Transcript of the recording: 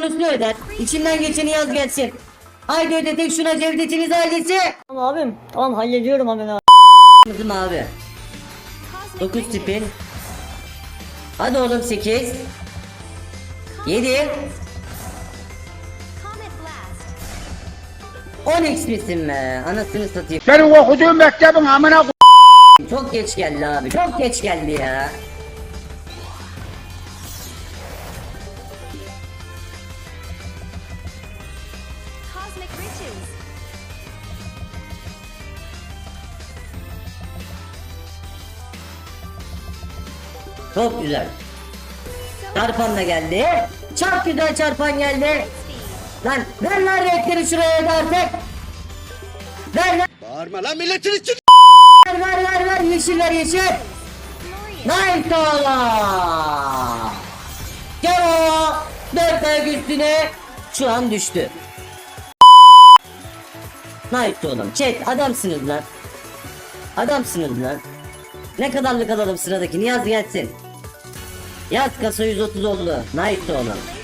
bonusunu öder. İçinden geçeni yaz gelsin. Haydi ödetek şuna Cevdet'iniz ailesi. Tamam abim. Tamam hallediyorum hemen abi. Kızım abi. 9 tipin. Hadi oğlum 8. 7. Comet Blast. 10 x misin be? Anasını satayım. Senin okuduğun mektebin amına Çok geç geldi abi. Çok geç geldi ya. Cosmic Riches. Çok güzel. Çarpan da geldi. Çok güzel çarpan geldi. Lan ver lan renkleri şuraya da artık. Ver lan. Bağırma lan milletin için. Ver ver ver ver yeşiller yeşil. Nice oğlan. Gel o. Dört ayak üstüne. Şu an düştü. Nice oğlum. Chat adamsınız lan. Adamsınız lan. Ne kadarlık alalım sıradaki? Niyaz gelsin. Yaz kasa 130 oldu. Nice oğlum.